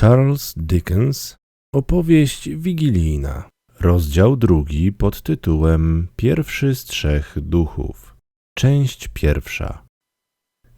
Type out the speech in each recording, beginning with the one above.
Charles Dickens Opowieść wigilijna Rozdział drugi pod tytułem Pierwszy z trzech duchów Część pierwsza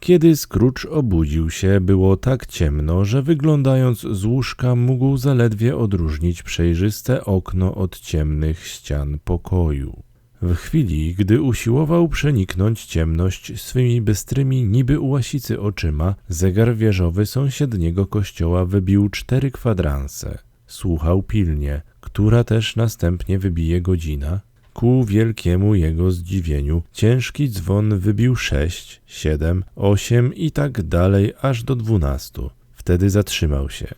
Kiedy Scrooge obudził się, było tak ciemno, że wyglądając z łóżka mógł zaledwie odróżnić przejrzyste okno od ciemnych ścian pokoju. W chwili, gdy usiłował przeniknąć ciemność swymi bystrymi niby łasicy oczyma, zegar wieżowy sąsiedniego kościoła wybił cztery kwadranse. Słuchał pilnie, która też następnie wybije godzina. Ku wielkiemu jego zdziwieniu ciężki dzwon wybił sześć, siedem, osiem i tak dalej aż do dwunastu. Wtedy zatrzymał się.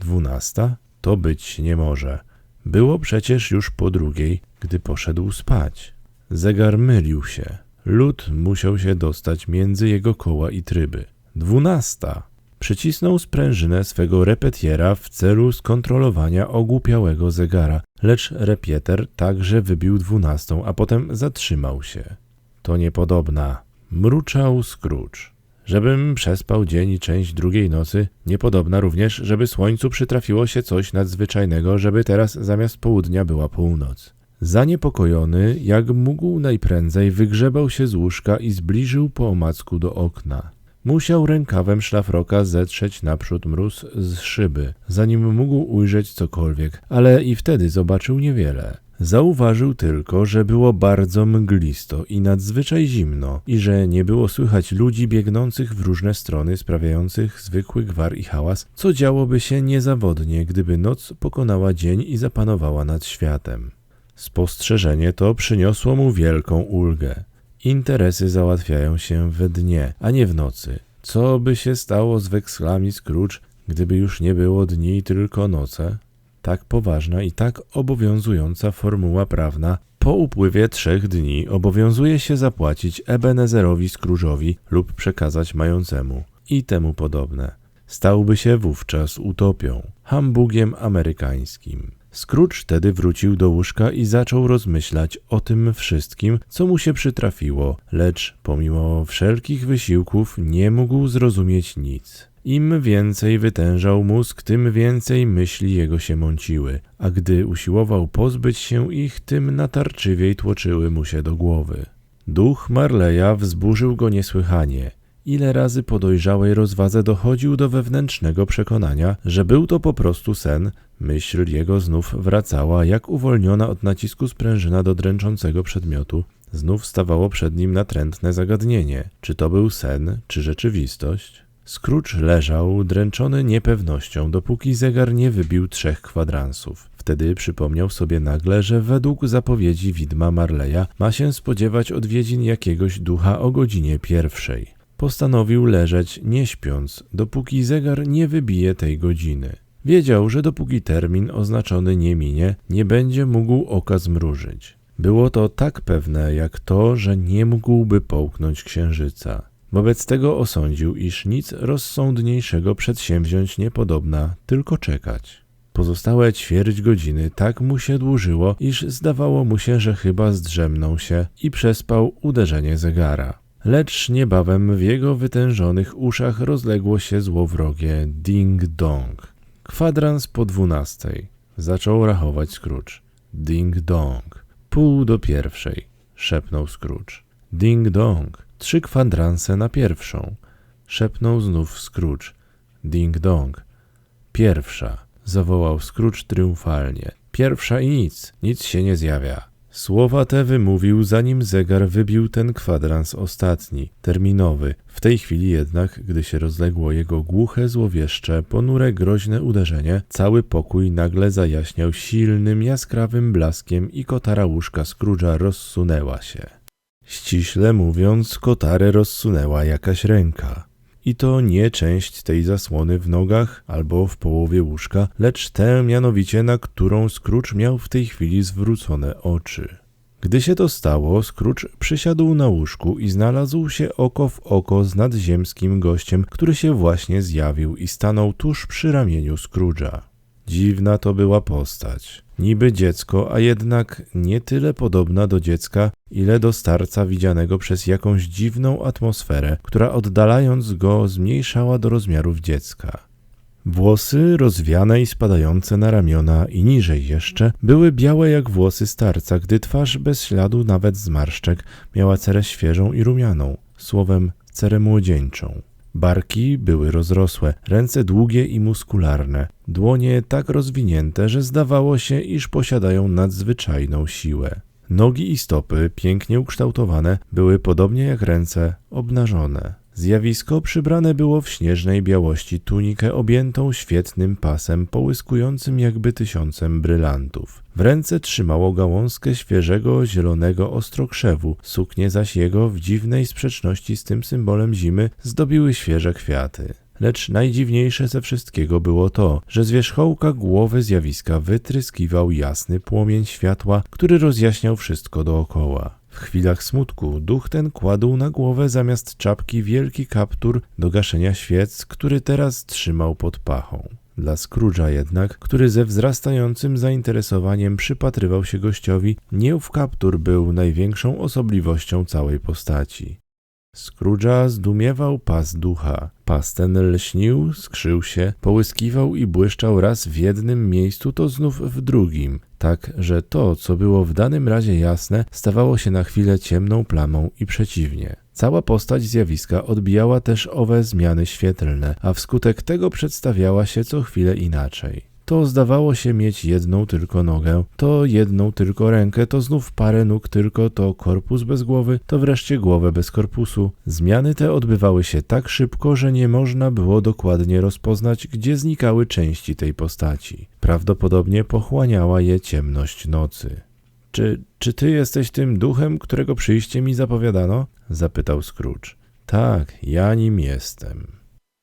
Dwunasta? To być nie może. Było przecież już po drugiej, gdy poszedł spać. Zegar mylił się. Lud musiał się dostać między jego koła i tryby. Dwunasta. Przycisnął sprężynę swego repetiera w celu skontrolowania ogłupiałego zegara, lecz repieter także wybił dwunastą, a potem zatrzymał się. To niepodobna. Mruczał Scrooge. Żebym przespał dzień i część drugiej nocy, niepodobna również, żeby słońcu przytrafiło się coś nadzwyczajnego, żeby teraz zamiast południa była północ. Zaniepokojony, jak mógł najprędzej, wygrzebał się z łóżka i zbliżył po omacku do okna. Musiał rękawem szlafroka zetrzeć naprzód mróz z szyby, zanim mógł ujrzeć cokolwiek, ale i wtedy zobaczył niewiele. Zauważył tylko, że było bardzo mglisto i nadzwyczaj zimno i że nie było słychać ludzi biegnących w różne strony, sprawiających zwykły gwar i hałas, co działoby się niezawodnie, gdyby noc pokonała dzień i zapanowała nad światem. Spostrzeżenie to przyniosło mu wielką ulgę. Interesy załatwiają się we dnie, a nie w nocy. Co by się stało z wekslami Scrooge, gdyby już nie było dni, tylko noce? Tak poważna i tak obowiązująca formuła prawna po upływie trzech dni obowiązuje się zapłacić Ebenezerowi Scrooge'owi lub przekazać mającemu i temu podobne. Stałby się wówczas utopią, hambugiem amerykańskim. Scrooge wtedy wrócił do łóżka i zaczął rozmyślać o tym wszystkim, co mu się przytrafiło, lecz pomimo wszelkich wysiłków nie mógł zrozumieć nic. Im więcej wytężał mózg, tym więcej myśli jego się mąciły, a gdy usiłował pozbyć się ich, tym natarczywiej tłoczyły mu się do głowy. Duch Marleya wzburzył go niesłychanie. Ile razy po dojrzałej rozwadze dochodził do wewnętrznego przekonania, że był to po prostu sen, myśl jego znów wracała, jak uwolniona od nacisku sprężyna do dręczącego przedmiotu. Znów stawało przed nim natrętne zagadnienie, czy to był sen, czy rzeczywistość. Scrooge leżał, dręczony niepewnością, dopóki zegar nie wybił trzech kwadransów. Wtedy przypomniał sobie nagle, że według zapowiedzi widma Marleya ma się spodziewać odwiedzin jakiegoś ducha o godzinie pierwszej. Postanowił leżeć nie śpiąc, dopóki zegar nie wybije tej godziny. Wiedział, że dopóki termin oznaczony nie minie, nie będzie mógł oka zmrużyć. Było to tak pewne jak to, że nie mógłby połknąć księżyca. Wobec tego osądził, iż nic rozsądniejszego przedsięwziąć niepodobna, tylko czekać. Pozostałe ćwierć godziny tak mu się dłużyło, iż zdawało mu się, że chyba zdrzemnął się i przespał uderzenie zegara. Lecz niebawem w jego wytężonych uszach rozległo się złowrogie ding-dong. Kwadrans po dwunastej. Zaczął rachować Scrooge. Ding-dong. Pół do pierwszej, szepnął Scrooge. Ding-dong. Trzy kwadranse na pierwszą. Szepnął znów Scrooge. Ding-dong. Pierwsza, zawołał Scrooge triumfalnie. Pierwsza i nic, nic się nie zjawia. Słowa te wymówił, zanim zegar wybił ten kwadrans ostatni, terminowy. W tej chwili jednak, gdy się rozległo jego głuche, złowieszcze, ponure, groźne uderzenie, cały pokój nagle zajaśniał silnym, jaskrawym blaskiem i kotara łóżka Scrooge'a rozsunęła się. Ściśle mówiąc, kotarę rozsunęła jakaś ręka. I to nie część tej zasłony w nogach albo w połowie łóżka, lecz tę mianowicie, na którą Scrooge miał w tej chwili zwrócone oczy. Gdy się to stało, Scrooge przysiadł na łóżku i znalazł się oko w oko z nadziemskim gościem, który się właśnie zjawił i stanął tuż przy ramieniu Scrooge'a. Dziwna to była postać. Niby dziecko, a jednak nie tyle podobna do dziecka, ile do starca widzianego przez jakąś dziwną atmosferę, która oddalając go zmniejszała do rozmiarów dziecka. Włosy rozwiane i spadające na ramiona i niżej jeszcze były białe jak włosy starca, gdy twarz bez śladu nawet zmarszczek miała cerę świeżą i rumianą, słowem cerę młodzieńczą. Barki były rozrosłe, ręce długie i muskularne, dłonie tak rozwinięte, że zdawało się, iż posiadają nadzwyczajną siłę. Nogi i stopy, pięknie ukształtowane, były podobnie jak ręce obnażone. Zjawisko przybrane było w śnieżnej białości tunikę objętą świetnym pasem połyskującym jakby tysiącem brylantów. W ręce trzymało gałązkę świeżego zielonego ostrokrzewu, suknie zaś jego w dziwnej sprzeczności z tym symbolem zimy zdobiły świeże kwiaty. Lecz najdziwniejsze ze wszystkiego było to, że z wierzchołka głowy zjawiska wytryskiwał jasny płomień światła, który rozjaśniał wszystko dookoła. W chwilach smutku duch ten kładł na głowę zamiast czapki wielki kaptur do gaszenia świec, który teraz trzymał pod pachą. Dla Scrooge'a jednak, który ze wzrastającym zainteresowaniem przypatrywał się gościowi, nieów kaptur był największą osobliwością całej postaci. Scrooge'a zdumiewał pas ducha. Pas ten lśnił, skrzył się, połyskiwał i błyszczał raz w jednym miejscu, to znów w drugim, tak że to, co było w danym razie jasne, stawało się na chwilę ciemną plamą i przeciwnie. Cała postać zjawiska odbijała też owe zmiany świetlne, a wskutek tego przedstawiała się co chwilę inaczej. To zdawało się mieć jedną tylko nogę, to jedną tylko rękę, to znów parę nóg tylko, to korpus bez głowy, to wreszcie głowę bez korpusu. Zmiany te odbywały się tak szybko, że nie można było dokładnie rozpoznać, gdzie znikały części tej postaci. Prawdopodobnie pochłaniała je ciemność nocy. Czy, czy ty jesteś tym duchem, którego przyjście mi zapowiadano? zapytał Scrooge. Tak, ja nim jestem.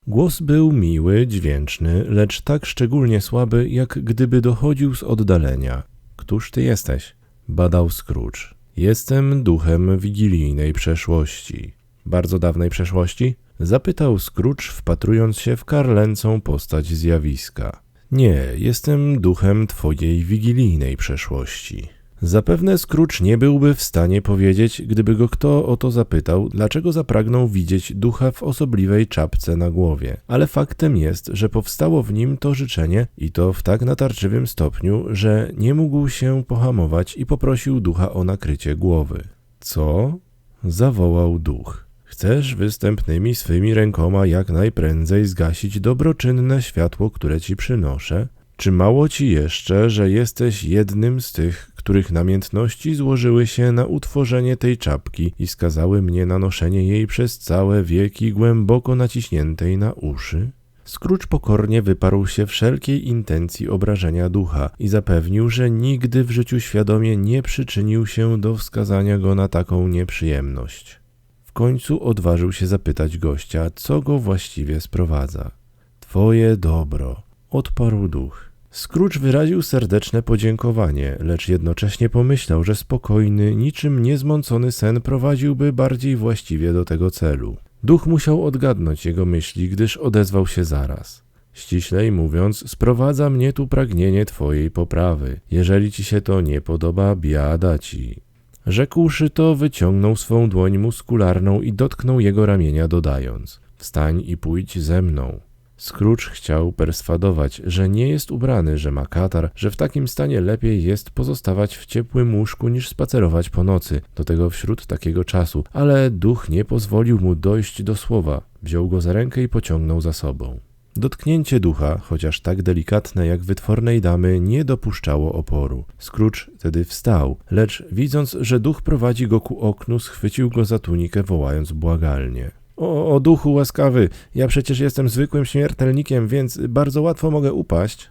Głos był miły, dźwięczny, lecz tak szczególnie słaby, jak gdyby dochodził z oddalenia. Któż ty jesteś? Badał Scrooge. Jestem duchem wigilijnej przeszłości. Bardzo dawnej przeszłości? Zapytał Scrooge, wpatrując się w karlęcą postać zjawiska. Nie, jestem duchem twojej wigilijnej przeszłości. Zapewne Scrooge nie byłby w stanie powiedzieć, gdyby go kto o to zapytał, dlaczego zapragnął widzieć ducha w osobliwej czapce na głowie. Ale faktem jest, że powstało w nim to życzenie i to w tak natarczywym stopniu, że nie mógł się pohamować i poprosił ducha o nakrycie głowy. Co? zawołał duch. Chcesz występnymi swymi rękoma jak najprędzej zgasić dobroczynne światło, które ci przynoszę? Czy mało ci jeszcze, że jesteś jednym z tych, których namiętności złożyły się na utworzenie tej czapki i skazały mnie na noszenie jej przez całe wieki głęboko naciśniętej na uszy? Scrooge pokornie wyparł się wszelkiej intencji obrażenia ducha i zapewnił, że nigdy w życiu świadomie nie przyczynił się do wskazania go na taką nieprzyjemność. W końcu odważył się zapytać gościa, co go właściwie sprowadza. Twoje dobro, odparł duch. Scrooge wyraził serdeczne podziękowanie, lecz jednocześnie pomyślał, że spokojny, niczym niezmącony sen prowadziłby bardziej właściwie do tego celu. Duch musiał odgadnąć jego myśli, gdyż odezwał się zaraz. Ściślej mówiąc, sprowadza mnie tu pragnienie twojej poprawy. Jeżeli ci się to nie podoba, biada ci. Rzekłszy to, wyciągnął swą dłoń muskularną i dotknął jego ramienia, dodając: Wstań i pójdź ze mną. Scrooge chciał perswadować, że nie jest ubrany, że ma katar, że w takim stanie lepiej jest pozostawać w ciepłym łóżku niż spacerować po nocy, do tego wśród takiego czasu, ale duch nie pozwolił mu dojść do słowa. Wziął go za rękę i pociągnął za sobą. Dotknięcie ducha, chociaż tak delikatne jak wytwornej damy, nie dopuszczało oporu. Scrooge wtedy wstał, lecz widząc, że duch prowadzi go ku oknu, schwycił go za tunikę, wołając błagalnie. O, o duchu łaskawy, ja przecież jestem zwykłym śmiertelnikiem, więc bardzo łatwo mogę upaść.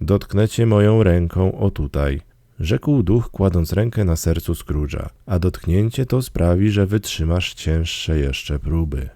Dotknę cię moją ręką o tutaj, rzekł duch, kładąc rękę na sercu Scrooge'a, a dotknięcie to sprawi, że wytrzymasz cięższe jeszcze próby.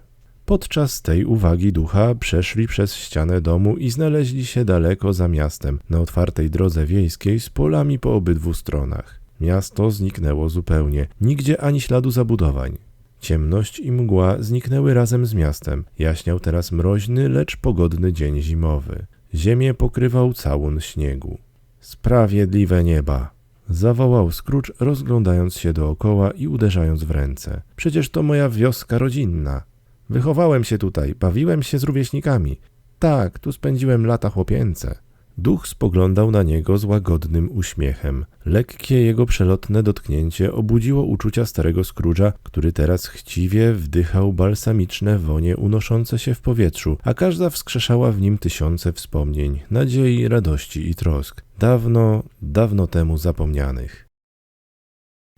Podczas tej uwagi ducha przeszli przez ścianę domu i znaleźli się daleko za miastem, na otwartej drodze wiejskiej z polami po obydwu stronach. Miasto zniknęło zupełnie, nigdzie ani śladu zabudowań. Ciemność i mgła zniknęły razem z miastem. Jaśniał teraz mroźny, lecz pogodny dzień zimowy. Ziemię pokrywał całun śniegu. Sprawiedliwe nieba! Zawołał Scrooge, rozglądając się dookoła i uderzając w ręce. Przecież to moja wioska rodzinna. Wychowałem się tutaj, bawiłem się z rówieśnikami. Tak, tu spędziłem lata chłopięce. Duch spoglądał na niego z łagodnym uśmiechem. Lekkie jego przelotne dotknięcie obudziło uczucia starego Scrooge'a, który teraz chciwie wdychał balsamiczne wonie unoszące się w powietrzu, a każda wskrzeszała w nim tysiące wspomnień, nadziei, radości i trosk, dawno, dawno temu zapomnianych.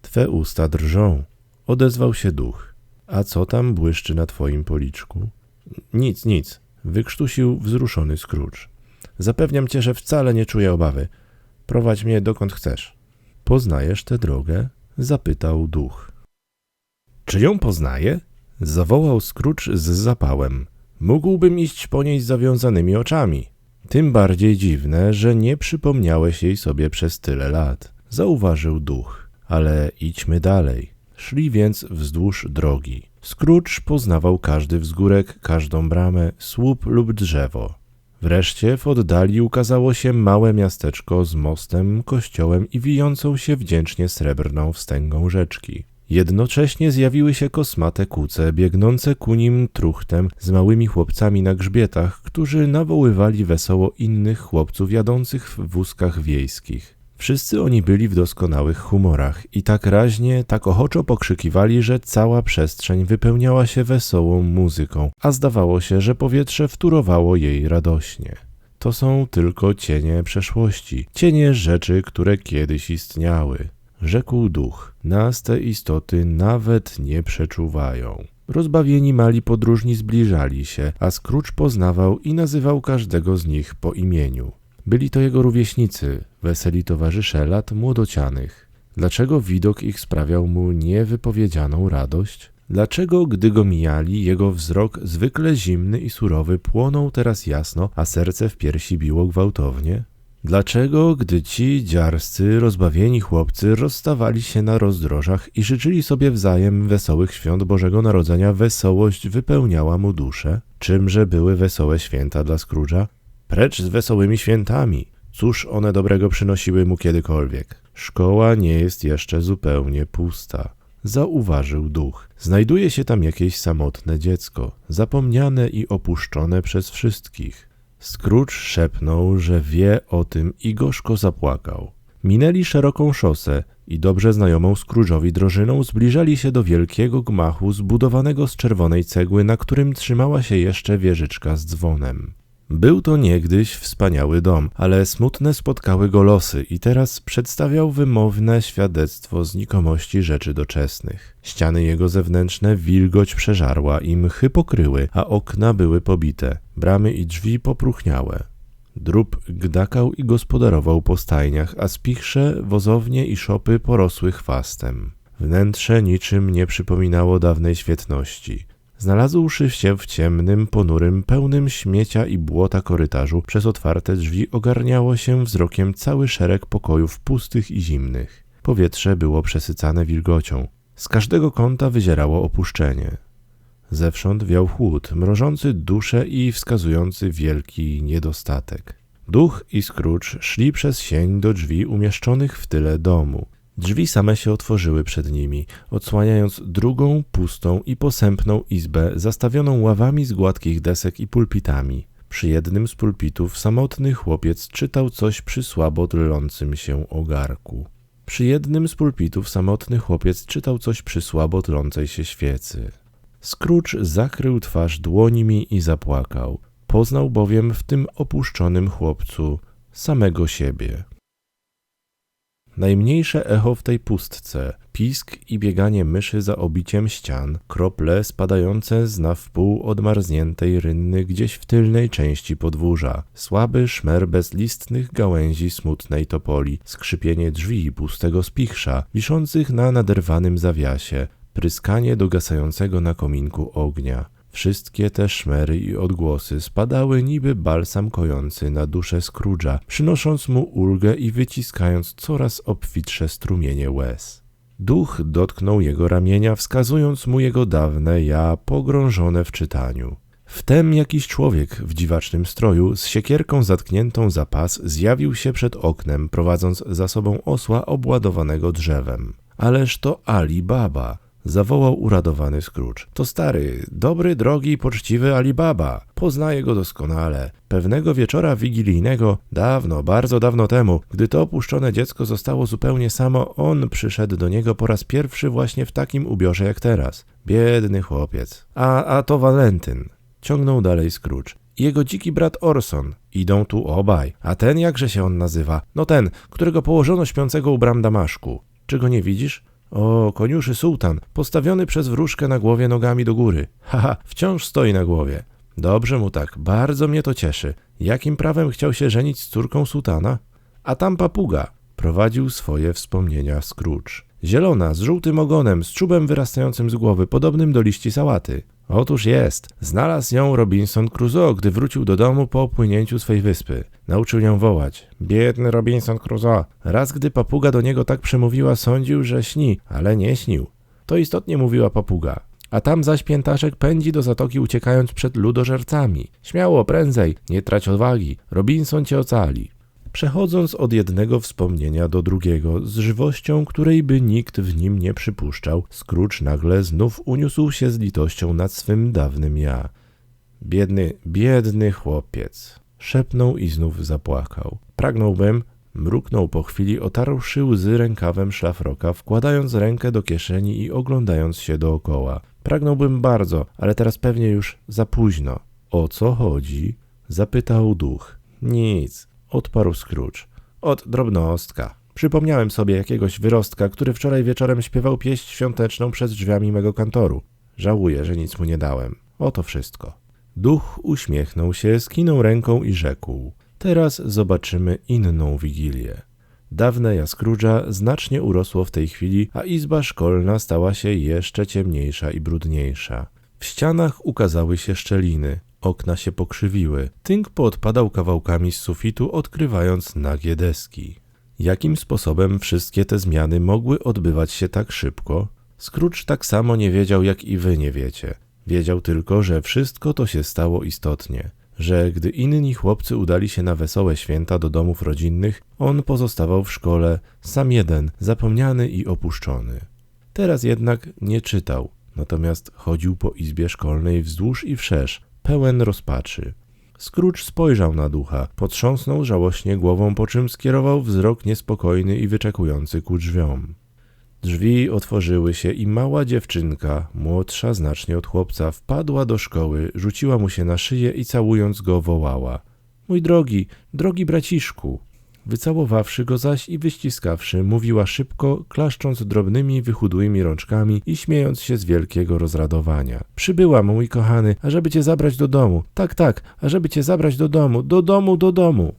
Twe usta drżą, odezwał się duch. A co tam błyszczy na twoim policzku? Nic, nic, wykrztusił wzruszony Scrooge. Zapewniam cię, że wcale nie czuję obawy. Prowadź mnie dokąd chcesz. Poznajesz tę drogę? zapytał duch. Czy ją poznaję? zawołał Scrooge z zapałem. Mógłbym iść po niej z zawiązanymi oczami. Tym bardziej dziwne, że nie przypomniałeś jej sobie przez tyle lat, zauważył duch. Ale idźmy dalej. Szli więc wzdłuż drogi. Scrooge poznawał każdy wzgórek, każdą bramę, słup lub drzewo. Wreszcie w oddali ukazało się małe miasteczko z mostem, kościołem i wijącą się wdzięcznie srebrną wstęgą rzeczki. Jednocześnie zjawiły się kosmate kuce, biegnące ku nim truchtem z małymi chłopcami na grzbietach, którzy nawoływali wesoło innych chłopców jadących w wózkach wiejskich. Wszyscy oni byli w doskonałych humorach i tak raźnie, tak ochoczo pokrzykiwali, że cała przestrzeń wypełniała się wesołą muzyką, a zdawało się, że powietrze wturowało jej radośnie. To są tylko cienie przeszłości, cienie rzeczy, które kiedyś istniały. Rzekł duch, nas te istoty nawet nie przeczuwają. Rozbawieni mali podróżni zbliżali się, a Scrooge poznawał i nazywał każdego z nich po imieniu. Byli to jego rówieśnicy, weseli towarzysze lat młodocianych. Dlaczego widok ich sprawiał mu niewypowiedzianą radość? Dlaczego, gdy go mijali, jego wzrok, zwykle zimny i surowy, płonął teraz jasno, a serce w piersi biło gwałtownie? Dlaczego, gdy ci dziarscy, rozbawieni chłopcy rozstawali się na rozdrożach i życzyli sobie wzajem wesołych świąt Bożego Narodzenia, wesołość wypełniała mu duszę? Czymże były wesołe święta dla Scrooge'a? Precz z wesołymi świętami. Cóż one dobrego przynosiły mu kiedykolwiek? Szkoła nie jest jeszcze zupełnie pusta. Zauważył duch. Znajduje się tam jakieś samotne dziecko, zapomniane i opuszczone przez wszystkich. Scrooge szepnął, że wie o tym i gorzko zapłakał. Minęli szeroką szosę i dobrze znajomą Scrooge'owi drożyną zbliżali się do wielkiego gmachu zbudowanego z czerwonej cegły, na którym trzymała się jeszcze wieżyczka z dzwonem. Był to niegdyś wspaniały dom, ale smutne spotkały go losy i teraz przedstawiał wymowne świadectwo znikomości rzeczy doczesnych. Ściany jego zewnętrzne wilgoć przeżarła i mchy pokryły, a okna były pobite, bramy i drzwi popruchniałe. Drób gdakał i gospodarował po stajniach, a spichrze, wozownie i szopy porosły chwastem. Wnętrze niczym nie przypominało dawnej świetności. Znalazłszy się w ciemnym, ponurym, pełnym śmiecia i błota korytarzu, przez otwarte drzwi ogarniało się wzrokiem cały szereg pokojów pustych i zimnych. Powietrze było przesycane wilgocią. Z każdego kąta wyzierało opuszczenie. Zewsząd wiał chłód, mrożący duszę i wskazujący wielki niedostatek. Duch i Scrooge szli przez sień do drzwi umieszczonych w tyle domu. Drzwi same się otworzyły przed nimi, odsłaniając drugą, pustą i posępną izbę zastawioną ławami z gładkich desek i pulpitami. Przy jednym z pulpitów samotny chłopiec czytał coś przy słabo tlącym się ogarku. Przy jednym z pulpitów samotny chłopiec czytał coś przy słabo tlącej się świecy. Scrooge zakrył twarz dłońmi i zapłakał. Poznał bowiem w tym opuszczonym chłopcu samego siebie. Najmniejsze echo w tej pustce, pisk i bieganie myszy za obiciem ścian, krople spadające z na wpół odmarzniętej rynny gdzieś w tylnej części podwórza, słaby szmer bezlistnych gałęzi smutnej topoli, skrzypienie drzwi pustego spichrza, wiszących na naderwanym zawiasie, pryskanie dogasającego na kominku ognia. Wszystkie te szmery i odgłosy spadały niby balsam kojący na duszę Scrooge'a, przynosząc mu ulgę i wyciskając coraz obfitsze strumienie łez. Duch dotknął jego ramienia, wskazując mu jego dawne ja pogrążone w czytaniu. Wtem jakiś człowiek w dziwacznym stroju z siekierką zatkniętą za pas zjawił się przed oknem, prowadząc za sobą osła obładowanego drzewem. Ależ to Ali Baba, zawołał uradowany Scrooge. To stary, dobry, drogi i poczciwy Alibaba. Poznaję go doskonale. Pewnego wieczora wigilijnego, dawno, bardzo dawno temu, gdy to opuszczone dziecko zostało zupełnie samo, on przyszedł do niego po raz pierwszy właśnie w takim ubiorze jak teraz. Biedny chłopiec. A, a to Walentyn. Ciągnął dalej Scrooge. Jego dziki brat Orson. Idą tu obaj. A ten jakże się on nazywa? No ten, którego położono śpiącego u bram Damaszku. Czy go nie widzisz? O, koniuszy sułtan, postawiony przez wróżkę na głowie nogami do góry. Haha, wciąż stoi na głowie. Dobrze mu tak, bardzo mnie to cieszy. Jakim prawem chciał się żenić z córką sułtana? A tam papuga. Prowadził swoje wspomnienia Scrooge. Zielona, z żółtym ogonem, z czubem wyrastającym z głowy, podobnym do liści sałaty. Otóż jest. Znalazł ją Robinson Crusoe, gdy wrócił do domu po opłynięciu swej wyspy. Nauczył ją wołać. Biedny Robinson Crusoe. Raz gdy papuga do niego tak przemówiła, sądził, że śni, ale nie śnił. To istotnie mówiła papuga. A tam zaś piętaszek pędzi do zatoki uciekając przed ludożercami. Śmiało, prędzej, nie trać odwagi. Robinson cię ocali. Przechodząc od jednego wspomnienia do drugiego, z żywością, której by nikt w nim nie przypuszczał, Scrooge nagle znów uniósł się z litością nad swym dawnym ja. Biedny, biedny chłopiec. Szepnął i znów zapłakał. Pragnąłbym, mruknął po chwili, otarłszy łzy rękawem szlafroka, wkładając rękę do kieszeni i oglądając się dookoła. Pragnąłbym bardzo, ale teraz pewnie już za późno. O co chodzi? Zapytał duch. Nic, odparł Scrooge. Od drobnostka. Przypomniałem sobie jakiegoś wyrostka, który wczoraj wieczorem śpiewał pieśń świąteczną przed drzwiami mego kantoru. Żałuję, że nic mu nie dałem. Oto wszystko. Duch uśmiechnął się, skinął ręką i rzekł: Teraz zobaczymy inną wigilię. Dawne ja Scrooge'a znacznie urosło w tej chwili, a izba szkolna stała się jeszcze ciemniejsza i brudniejsza. W ścianach ukazały się szczeliny, okna się pokrzywiły, tynk poodpadał kawałkami z sufitu, odkrywając nagie deski. Jakim sposobem wszystkie te zmiany mogły odbywać się tak szybko? Scrooge tak samo nie wiedział, jak i wy nie wiecie. Wiedział tylko, że wszystko to się stało istotnie, że gdy inni chłopcy udali się na wesołe święta do domów rodzinnych, on pozostawał w szkole, sam jeden, zapomniany i opuszczony. Teraz jednak nie czytał, natomiast chodził po izbie szkolnej wzdłuż i wszerz, pełen rozpaczy. Scrooge spojrzał na ducha, potrząsnął żałośnie głową, po czym skierował wzrok niespokojny i wyczekujący ku drzwiom. Drzwi otworzyły się i mała dziewczynka, młodsza znacznie od chłopca, wpadła do szkoły, rzuciła mu się na szyję i całując go wołała. Mój drogi, drogi braciszku. Wycałowawszy go zaś i wyściskawszy, mówiła szybko, klaszcząc drobnymi, wychudłymi rączkami i śmiejąc się z wielkiego rozradowania. Przybyłam, mój kochany, ażeby cię zabrać do domu. Tak, tak, ażeby cię zabrać do domu, do domu, do domu.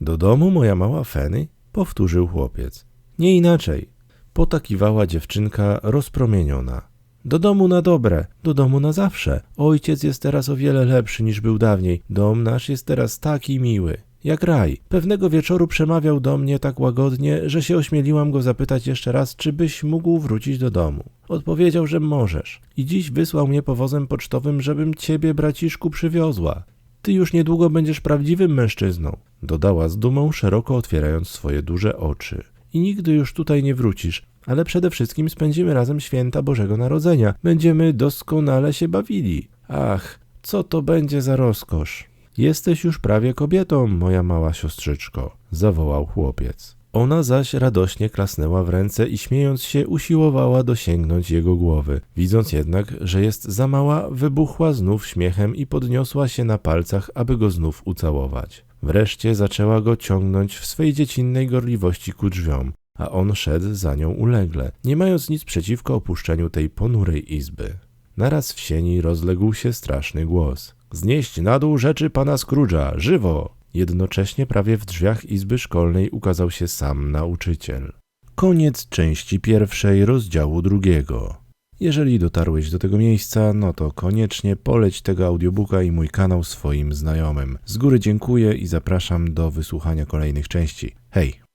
Do domu, moja mała Feny? Powtórzył chłopiec. Nie inaczej. Potakiwała dziewczynka rozpromieniona. Do domu na dobre, do domu na zawsze. Ojciec jest teraz o wiele lepszy niż był dawniej. Dom nasz jest teraz taki miły. Jak raj. Pewnego wieczoru przemawiał do mnie tak łagodnie, że się ośmieliłam go zapytać jeszcze raz, czy byś mógł wrócić do domu. Odpowiedział, że możesz. I dziś wysłał mnie powozem pocztowym, żebym ciebie, braciszku, przywiozła. Ty już niedługo będziesz prawdziwym mężczyzną, dodała z dumą, szeroko otwierając swoje duże oczy. I nigdy już tutaj nie wrócisz, ale przede wszystkim spędzimy razem święta Bożego Narodzenia. Będziemy doskonale się bawili. Ach, co to będzie za rozkosz. Jesteś już prawie kobietą, moja mała siostrzyczko, zawołał chłopiec. Ona zaś radośnie klasnęła w ręce i śmiejąc się usiłowała dosięgnąć jego głowy. Widząc jednak, że jest za mała, wybuchła znów śmiechem i podniosła się na palcach, aby go znów ucałować. Wreszcie zaczęła go ciągnąć w swej dziecinnej gorliwości ku drzwiom, a on szedł za nią ulegle, nie mając nic przeciwko opuszczeniu tej ponurej izby. Naraz w sieni rozległ się straszny głos. Znieść na dół rzeczy pana Scrooge'a, żywo! Jednocześnie prawie w drzwiach izby szkolnej ukazał się sam nauczyciel. Koniec części pierwszej rozdziału drugiego. Jeżeli dotarłeś do tego miejsca, no to koniecznie poleć tego audiobooka i mój kanał swoim znajomym. Z góry dziękuję i zapraszam do wysłuchania kolejnych części. Hej!